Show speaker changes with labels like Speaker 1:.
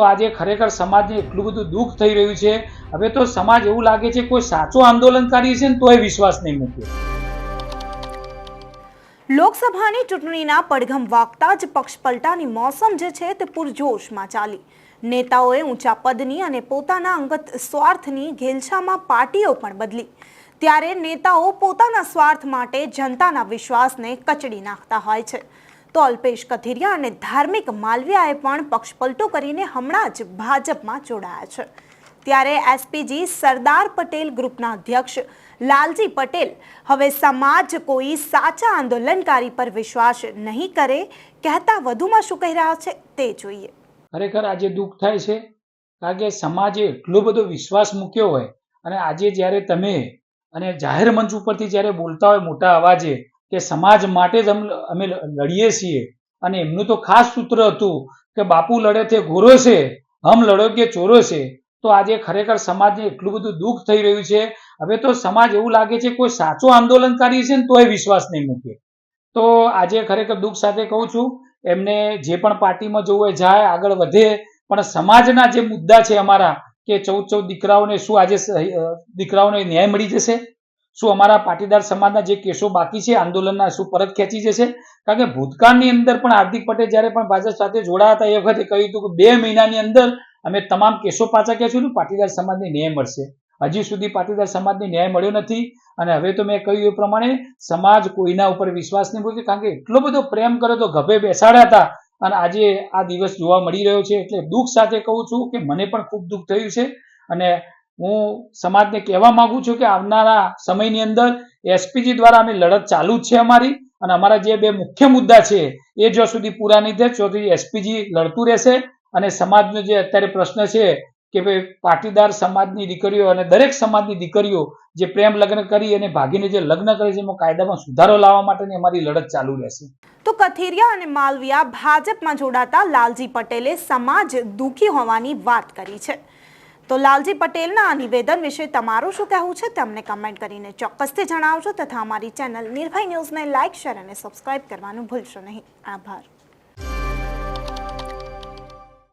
Speaker 1: આજે ખરેખર સમાજને એટલું બધું દુઃખ થઈ રહ્યું છે. હવે તો સમાજ એવું લાગે છે કોઈ સાચો આંદોલનકારી છે ને તોય વિશ્વાસ નહીં મૂક્યો
Speaker 2: લોકસભાની ચૂંટણીના પડઘમ વાગતા જ પક્ષ પલટાની મોસમ જે છે તે પૂરજોશમાં ચાલી. નેતાઓએ ઊંચા પદની અને પોતાના અંગત સ્વાર્થની ઘેલછામાં પાર્ટીઓ પણ બદલી. ત્યારે નેતાઓ પોતાના સ્વાર્થ માટે જનતાના વિશ્વાસને કચડી નાખતા હોય છે. તો અલ્પેશ કથિરિયા અને ધાર્મિક માલવિયાએ પણ પક્ષપલટો કરીને હમણાં જ ભાજપમાં જોડાયા છે. ત્યારે એસપીજી સરદાર પટેલ ગ્રુપના અધ્યક્ષ લાલજી પટેલ હવે સમાજ કોઈ સાચા આંદોલનકારી પર વિશ્વાસ નહીં કરે, કહેતા વધુમાં શું કહી રહ્યા છે તે જોઈએ.
Speaker 1: ખરેખર આજે દુઃખ થાય છે, કારણ કે સમાજે એટલો બધો વિશ્વાસ મૂક્યો હોય અને આજે જ્યારે તમે અને જાહેર મંચ ઉપરથી જ્યારે બોલતા હોય મોટા અવાજે કે સમાજ માટે જ અમ- લડીએ છીએ. અને એમનું તો ખાસ સૂત્ર હતું કે બાપુ લડે તે ગોરો છે, હમ લડો કે ચોરો છે. તો આજે ખરેખર સમાજને એટલું બધું દુઃખ થઈ રહ્યું છે. હવે તો સમાજ એવું લાગે છે કોઈ સાચો આંદોલનકારી છે ને તોય વિશ્વાસ નહીં મૂકે. તો આજે ખરેખર દુઃખ સાથે કહું છું, એમને જે પણ પાર્ટીમાં જવું હોય જાય, આગળ વધે, પણ સમાજના જે મુદ્દા છે અમારા, કે ચૌદ ચૌદ દીકરાઓને શું આજે દીકરાઓને ન્યાય મળી જશે? શું અમારા પાટીદાર સમાજના જે કેસો બાકી છે, આંદોલનના શું પરત ખેંચી જશે? કારણ કે ભૂતકાળની અંદર પણ હાર્દિક પટેલ જ્યારે પણ ભાજપ સાથે જોડાયા હતા, એ વખતે કહ્યું હતું કે બે મહિનાની અંદર અમે તમામ કેસો પાછા ખેંચીશું પાટીદાર સમાજને ન્યાય મળશે. હજી સુધી પાટીદાર સમાજને ન્યાય મળ્યો નથી અને હવે તો મેં કહ્યું એ પ્રમાણે સમાજ કોઈના ઉપર વિશ્વાસ નહીં મૂકે, કારણ કે એટલો બધો પ્રેમ કર્યો તો ગભે બેસાડ્યા હતા અને આજે આ દિવસ જોવા મળી રહ્યો છે. એટલે દુઃખ સાથે કહું છું કે મને પણ ખૂબ દુઃખ થયું છે અને હું સમાજને કહેવા માંગુ છું કે આવનારા સમયની અંદર એસપીજી દ્વારા અમે લડત ચાલુ જ છે અમારી અને અમારા જે બે મુખ્ય મુદ્દા છે એ જો સુધી પૂરા નહીં થાય સુધી એસપીજી લડતું રહેશે અને સમાજનો જે અત્યારે પ્રશ્ન છે કે ભાઈ પાટીદાર સમાજની દીકરીઓ અને દરેક સમાજની દીકરીઓ જે પ્રેમ લગ્ન કરી અને ભાગીને જે લગ્ન કરે છે, એમાં કાયદામાં સુધારો લાવવા માટેની અમારી લડત ચાલુ રહેશે.
Speaker 2: તો કથિરિયા અને માલવિયા ભાજપમાં જોડાતા લાલજી પટેલે સમાજ દુઃખી હોવાની વાત કરી છે. તો લાલજી પટેલના આ નિવેદન વિશે તમારું શું કહેવું છે તમને કમેન્ટ કરીને ચોક્કસથી જણાવજો તથા અમારી ચેનલ નિર્ભય ન્યૂઝને લાઇક, શેર અને સબસ્ક્રાઇબ કરવાનું ભૂલશો નહીં. આભાર.